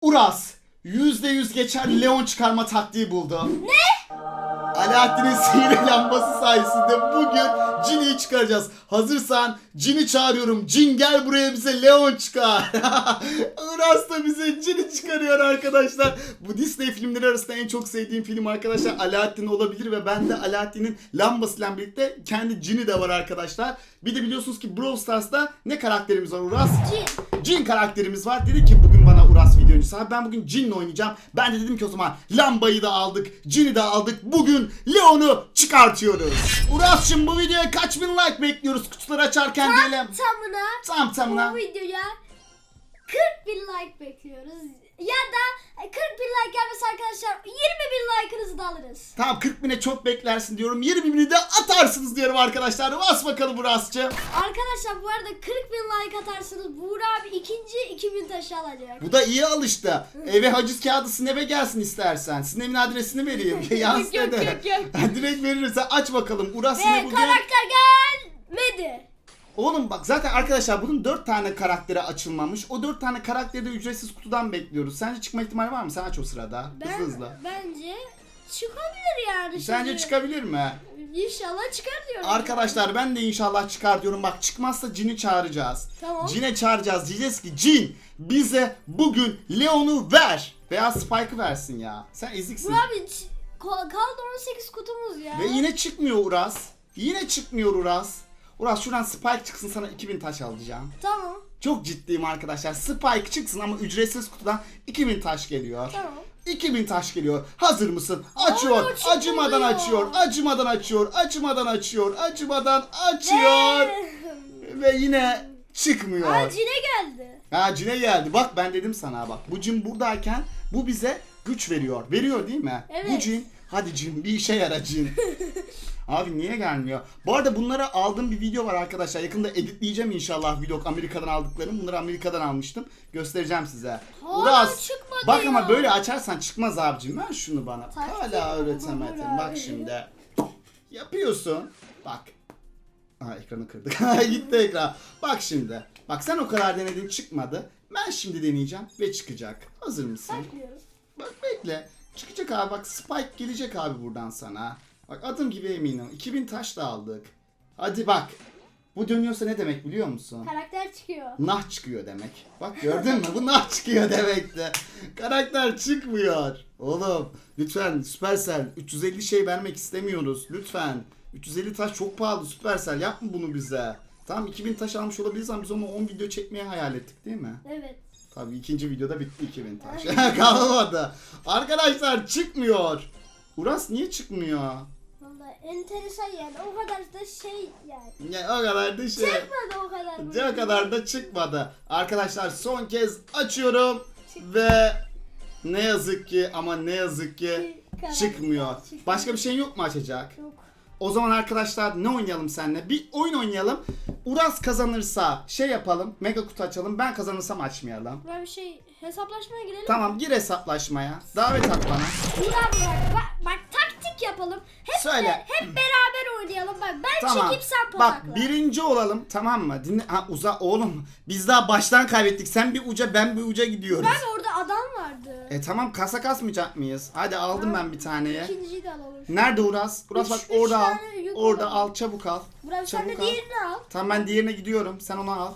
Uras %100 geçer Leon çıkarma taktiği buldu. Ne? Alaaddin'in sihirli lambası sayesinde bugün Jin'i çıkaracağız. Hazırsan Jin'i çağırıyorum. Jin gel buraya bize Leon çıkar. Uras da bize Jin'i çıkarıyor arkadaşlar. Bu Disney filmleri arasında en çok sevdiğim film arkadaşlar Alaaddin olabilir ve ben de Alaaddin'in lambasıyla birlikte kendi Jin'i de var arkadaşlar. Bir de biliyorsunuz ki Brawl Stars'ta ne karakterimiz var Uras? Cin. Cin karakterimiz var. Dedi ki bugün bana Uras video öncesi abi ben bugün Cin'le oynayacağım. Ben de dedim ki o zaman lambayı da aldık, Cin'i de aldık. Bugün Leon'u çıkartıyoruz. Uras'cığım bu videoya kaç bin like bekliyoruz kutuları açarken diyelim. Tamına Tam tamına. bu videoya 40 bin like bekliyoruz. Ya da 40 bin like gelmesi arkadaşlar 20 bin like'ınızı da alırız. Tamam 40 bine çok beklersin diyorum. 20 bini de atarsınız diyorum arkadaşlar. Bas bakalım Uras'cığım. Arkadaşlar bu arada 40 bin like atarsanız Buğra abi ikinci 2000 taşı alacak. Bu da iyi alıştı. Eve haciz kağıdı Sinep'e gelsin istersen. Sinep'in adresini vereyim. Yaz Yok, yok, yok, yok. Direkt verirse aç bakalım. Uras Ve yine bugün... karakter gelmedi. Oğlum bak zaten arkadaşlar bunun 4 tane karakteri açılmamış. O 4 tane karakteri de ücretsiz kutudan bekliyoruz. Sence çıkma ihtimali var mı? Sen aç o sırada. Ben, Hızlı hızlı. Bence çıkabilir yani. Sence şimdi. çıkabilir mi? İnşallah çıkar diyorum. Arkadaşlar ben de inşallah çıkar diyorum. Bak çıkmazsa Cin'i çağıracağız. Tamam. Cin'e çağıracağız. Diyeceğiz ki Cin bize bugün Leon'u ver. Veya Spike'ı versin ya. Sen eziksin. Abi kaldı 18 kutumuz ya. Ve yine çıkmıyor Uras. Yine çıkmıyor Uras. Uras şuradan Spike çıksın sana 2000 taş alacağım. Tamam. Çok ciddiyim arkadaşlar. Spike çıksın ama ücretsiz kutudan 2000 taş geliyor. Tamam. 2000 taş geliyor. Hazır mısın? Açıyor. Aa, acımadan açıyor. Acımadan açıyor. Acımadan açıyor. Acımadan açıyor. Ve yine çıkmıyor. Aa Cine geldi. Ha cine geldi. Bak ben dedim sana bak. Bu cin buradayken bu bize güç veriyor. Veriyor değil mi? Evet. Bu cin hadi cin bir işe yara cin. Abi niye gelmiyor? Bu arada bunlara aldığım bir video var arkadaşlar. Yakında editleyeceğim inşallah vlog Amerika'dan aldıklarım. Bunları Amerika'dan almıştım. Göstereceğim size. Hala çıkmadı Bak ya. ama böyle açarsan çıkmaz abicim. Ver şunu bana. Taktik Hala öğretemedin. Burak Bak abi? şimdi. Yapıyorsun. Bak. Ha ekranı kırdık. Gitti ekran. Bak şimdi. Bak sen o kadar denedin çıkmadı. Ben şimdi deneyeceğim ve çıkacak. Hazır mısın? Bekliyoruz. Bak bekle. Çıkacak abi bak Spike gelecek abi buradan sana. Bak adım gibi eminim. 2000 taş da aldık. Hadi bak. Bu dönüyorsa ne demek biliyor musun? Karakter çıkıyor. Nah çıkıyor demek. Bak gördün mü? Bu nah çıkıyor demekti. Karakter çıkmıyor. Oğlum lütfen Supercell 350 şey vermek istemiyoruz. Lütfen. 350 taş çok pahalı Supercell yapma bunu bize. Tamam 2000 taş almış olabiliriz ama biz onu 10 video çekmeye hayal ettik değil mi? Evet. Tabii ikinci videoda bitti 2000 taş. Kalmadı. Arkadaşlar çıkmıyor. Uras niye çıkmıyor? Valla enteresan yani. O kadar da şey yani. Ya, o kadar da şey. Çıkmadı o kadar. O kadar da çıkmadı. Arkadaşlar son kez açıyorum ve ne yazık ki ama ne yazık ki çıkmıyor. çıkmıyor. Başka bir şey yok mu açacak? Yok. O zaman arkadaşlar ne oynayalım seninle? Bir oyun oynayalım. Uras kazanırsa şey yapalım. Mega kutu açalım. Ben kazanırsam açmayalım. Ben bir şey hesaplaşmaya girelim. Tamam gir hesaplaşmaya. Davet at bana. Buğra abi bak, bak, bak taktik yapalım. Hep Söyle. be- hep beraber oynayalım. Bak ben Tamam. çekip sen Bak patakla. birinci olalım tamam mı? Dinle. Ha uza oğlum. Biz daha baştan kaybettik. Sen bir uca ben bir uca gidiyoruz. Orada adam vardı. E tamam kasa kasmayacak mıyız? Hadi aldım ben bir taneye. İkinciyi de alalım. Nerede Uras? Uras Üç- bak üç orada al. tane yük Orada al çabuk al. Burak sen de Çabuk al. diğerini al. Tamam ben diğerine gidiyorum. Sen onu al.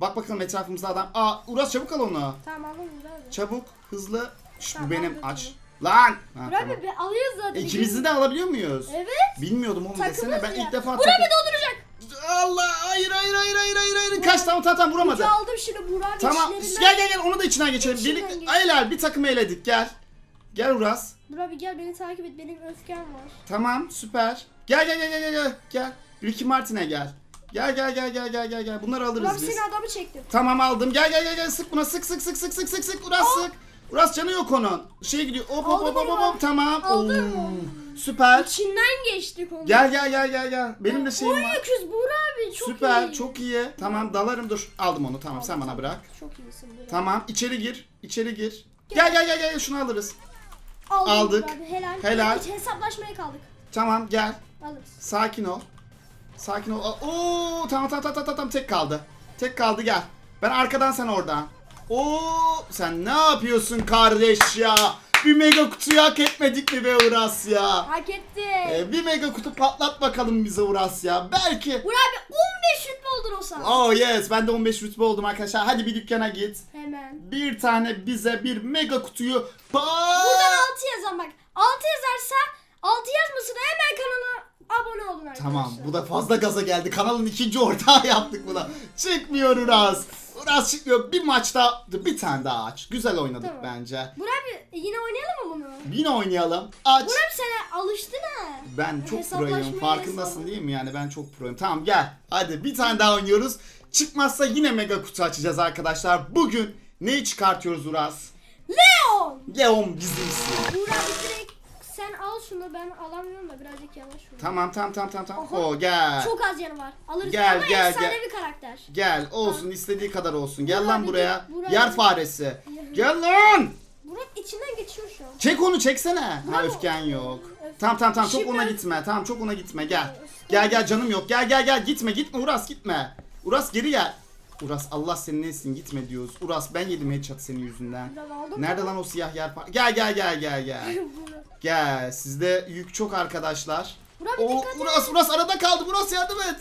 Bak bakalım etrafımızda adam. Aa Uras çabuk al onu. Tamam alın Burak abi. Çabuk, hızlı. Şş, Tamam, bu benim aç. Lan. Ha, Burak tamam. abi be- alıyoruz zaten. İkimizi de alabiliyor muyuz? Evet. Bilmiyordum oğlum Takımız desene. Ben ya. ilk defa Burak takım- abi dolduracak. Allah hayır hayır hayır hayır hayır hayır. Kaç tamam tamam tamam vuramadı. Ucu aldım şimdi Burak abi Tamam içlerinden. gel gel gel onu da içinden geçelim. İçinden Birlikte geç. Aylar bir takım eledik gel. Gel Uras. Burak abi gel beni takip et. Benim öfkem var. Tamam süper. Gel gel gel gel gel gel. Ricky Martin'e gel. Gel gel gel gel gel gel gel. Bunları Burak alırız abi biz. seni adamı çektim. Tamam aldım. Gel gel gel gel sık buna sık sık sık sık sık sık sık Uras sık. Uras canı yok onun. Şey gidiyor. Hop hop Aldım hop hop onu. hop. Tamam. Aldım. Oo, Süper. İçinden geçtik onu. Gel gel gel gel gel. Benim de şeyim var. öküz Burak abi çok Süper. iyi. Çok iyi. Tamam dalarım dur. Aldım onu. Tamam sen bana bırak. Çok iyisin Burak. Tamam içeri gir. İçeri gir. Gel gel gel gel şunu alırız. Aldım Aldık. Abi, helal. Helal. Hiç hesaplaşmaya kaldık. Tamam gel. Alırız. Sakin ol. Sakin ol. Oo tamam tamam tamam tamam tek kaldı. Tek kaldı gel. Ben arkadan sen oradan. Oo, sen ne yapıyorsun kardeş ya? Bir mega kutuyu hak etmedik mi be Uras ya? Hak etti. Ee, bir mega kutu patlat bakalım bize Uras ya. Belki. Burak abi 15 rütbe olur o sana. Oh yes ben de 15 rütbe oldum arkadaşlar. Hadi bir dükkana git. Hemen. Bir tane bize bir mega kutuyu Buradan pa- 6 yazan bak. 6 yazarsa 6 yazmasın hemen kanala abone olun arkadaşlar. Tamam bu da fazla gaza geldi. Kanalın ikinci ortağı yaptık buna. Çıkmıyor Uras. Uras çıkmıyor. Bir maçta bir tane daha aç. Güzel oynadık Tamam. bence. Burak abi yine oynayalım mı bunu? Yine oynayalım. Aç. Burak abi sen alıştın ha. Ben çok Hesaplaşmaya proyum. Farkındasın hesapla- değil mi? Yani ben çok proyum. Tamam gel. Hadi bir tane daha oynuyoruz. Çıkmazsa yine mega kutu açacağız arkadaşlar. Bugün neyi çıkartıyoruz Uras? Leon! Leon bizimsin. Burak abi şunu ben alamıyorum da birazcık yavaş vur. Tamam tamam tamam tamam. tamam. Aha. Oo gel. Çok az yanı var. Alırız Gel, ama gel, efsane gel. bir karakter. Gel olsun istediği kadar olsun. Gel Burak lan buraya. Burak Yer faresi. Gel lan. Burak içinden geçiyor şu an. Çek onu çeksene. Ha Bravo. öfken yok. Tamam tamam tamam çok Şimdi- ona gitme. Tamam çok ona gitme gel. Gel gel canım yok. Gel gel gel gitme gitme Uras gitme. Uras geri gel. Uras Allah senin nesin gitme diyoruz. Uras ben yedim headshot senin yüzünden. Aldım. Nerede lan o siyah yer fa- Gel gel gel gel gel. Gel sizde yük çok arkadaşlar. Burak O dikkat. Uras Uras arada kaldı. Uras yardım et.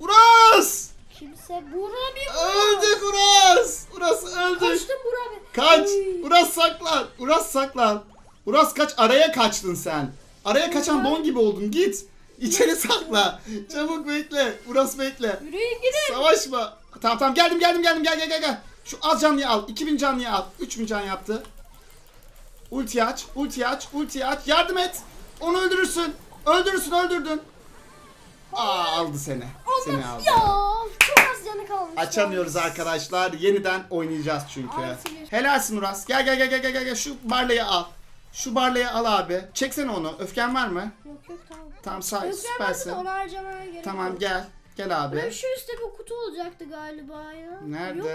Uras! Kimse Burak bir Öldük Uras! Uras öldük. Kaçtım Burak abi. Kaç! Uy. Uras saklan! Uras saklan! Uras kaç! Araya kaçtın sen. Araya kaçan don gibi oldun. Git. İçeri sakla. Çabuk bekle. Uras bekle. Yürüyün gidin. Savaşma. Tamam tamam geldim geldim geldim gel gel gel gel. Şu az canlıyı al. 2000 canlıyı al. 3000 can yaptı. Ulti aç. Ulti aç. Ulti aç. Yardım et. Onu öldürürsün. Öldürürsün öldürdün. Aa aldı seni. Seni aldı. Ya çok az canı kalmış. Açamıyoruz arkadaşlar. Yeniden oynayacağız çünkü. Artı bir. Helalsin Uras. Gel gel gel gel gel gel. Şu barlayı al. Şu barlayı al abi. Çeksene onu. Öfken var mı? Yok yok tamam. Tamam sağ varsa süpersin. da onu harcamaya gerek Tamam gel. Gel abi. Burak şu üstte bir kutu olacaktı galiba ya. Nerede?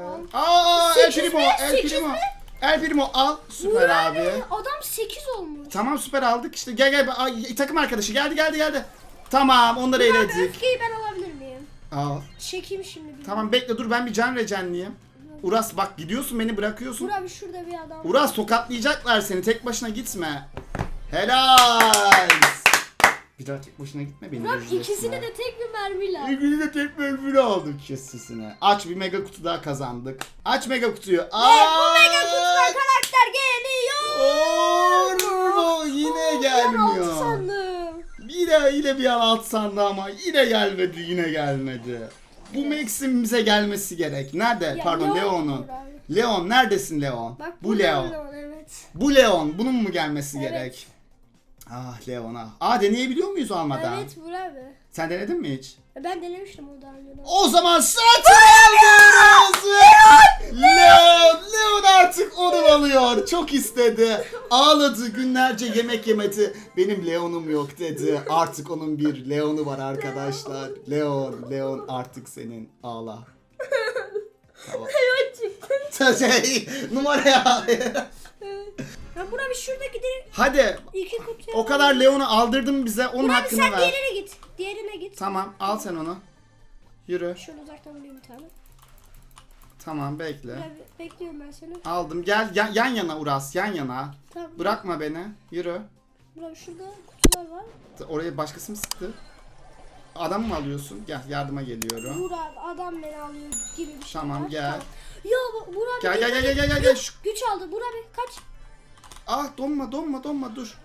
Yok muydu? Aa El Sekiz Primo, mi? El Sekiz Primo. mi? El Primo al. Süper Burak abi. Adam 8 olmuş. Tamam süper aldık işte. Gel gel. Ay, takım arkadaşı geldi geldi geldi. Tamam onları Burak eledik. öfkeyi ben alabilir miyim? Al. Çekeyim şimdi bir. Tamam bekle dur ben bir can recenleyeyim. Uras bak gidiyorsun beni bırakıyorsun. Burak abi şurada bir adam. Uras tokatlayacaklar seni. Tek başına gitme. Helal. Bir daha tek başına gitme beni. Rezil etme. ikisini de tek bir mermiyle. İkisini de tek bölümünü aldık kesisine. Aç bir mega kutu daha kazandık. Aç mega kutuyu. Ve bu mega kutudan karakter geliyor. Oo, yine Ben gelmiyor. altı sandım. Yine bir an alt sandı ama yine gelmedi yine gelmedi. Bu Max'in gelmesi gerek. Nerede? Ya, Pardon Leon Leon'un. Leon neredesin Leon? Bak Bu Leon. Leon evet. Bu Leon. Bunun mu gelmesi Evet. gerek? Ah Leon ah. Aa deneyebiliyor muyuz almadan? Evet Burak. Sen denedin mi hiç? Ben denemiştim o daha önceden. O zaman satın alıyoruz. Leon, Leon onu Çok istedi. Ağladı günlerce yemek yemedi. Benim Leon'um yok dedi. Artık onun bir Leon'u var arkadaşlar. Leon, Leon artık senin. Ağla. Tamam. Evet çıktı. Şey, numaraya. Ben Burak abi şurada gidelim. Hadi. İki kutu. O kadar Leon'u aldırdın bize. Onun Burak hakkını sen ver. diğerine git. Diğerine git. Tamam, al sen onu. Yürü. Şöyle uzaktan vurayım bir tane. Tamam, bekle. Abi bekliyorum ben seni. Aldım. Gel yan, yan yana Uras, yan yana. Tamam. Bırakma beni. Yürü. Burak abi şurada kutular var. Oraya başkası mı sıktı? Adam mı alıyorsun? Gel yardıma geliyorum. Burak abi adam beni alıyor gibi bir şey Tamam, var. gel. Ya bu- Burak abi Gel gel gel gel et. gel gel. gel. Şu- Güç aldı. Burak abi kaç. Ah donma donma donma dur.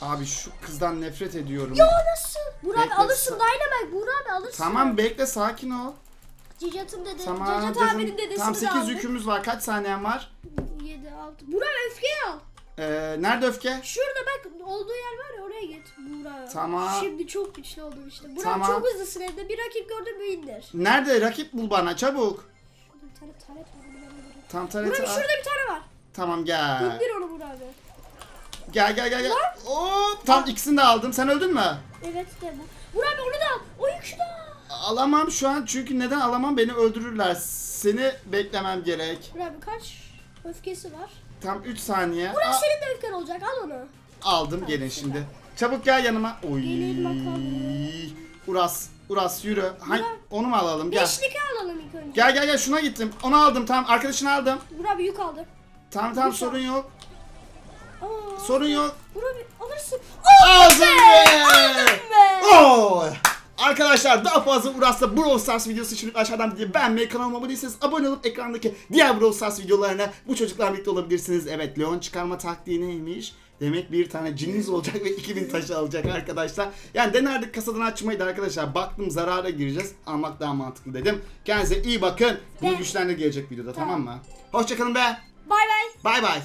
Abi şu kızdan nefret ediyorum. Ya nasıl? Burak abi Bekle, alırsın. sa- Dynamite Burak abi alırsın. Tamam bekle sakin ol. Cicat'ın dede. Tamam. Cicat dedim. abinin dedesini Tamam de 8 aldık. yükümüz var. Kaç saniyen var? 7 6. Burak öfkeyi al. Ee, nerede öfke? Şurada bak olduğu yer var ya oraya git. Burak. Tamam. Şimdi çok güçlü oldum işte. Burak Tamam. çok hızlısın evde. Bir rakip gördün mü indir. Nerede? Rakip bul bana çabuk. Şurada bir tane taret var. onu ben alırım. Tam Burak al. şurada bir tane var. Tamam gel. İndir onu Burak abi. Gel gel gel gel. Hop tam ikisini de aldım. Sen öldün mü? Evet de bu. Burak abi onu da al. O yükü de al. Alamam şu an çünkü neden alamam beni öldürürler. Seni beklemem gerek. Abi kaç öfkesi var? Tam 3 saniye. Burak Aa, senin de öfken olacak. Al onu. aldım gelin şimdi. Çabuk gel yanıma. Oy. Gelin bakalım. Uras Uras yürü. Hay, onu mu alalım? Gel. Beşlik alalım ilk önce. Gel gel gel şuna gittim. Onu aldım tamam. Arkadaşını aldım. Burak bir yük aldı. Tamam tamam sorun yok. Aa, Sorun yok. Burak bir alırsın. Aldın be! Aldın be! Oo! Arkadaşlar daha fazla Uras'ta Brawl Stars videosu için aşağıdan videoyu beğenmeyi, kanalıma abone değilseniz abone olup ekrandaki diğer Brawl Stars videolarına bu çocuklarla birlikte olabilirsiniz. Evet Leon çıkarma taktiği neymiş? Demek bir tane cininiz olacak ve 2000 taşı alacak arkadaşlar. Yani denerdik kasadan açmayı da arkadaşlar. Baktım zarara gireceğiz. Almak daha mantıklı dedim. Kendinize iyi bakın. Bunu güçlendir gelecek videoda tamam mı? Hoşçakalın be. Bay bay. Bay bay.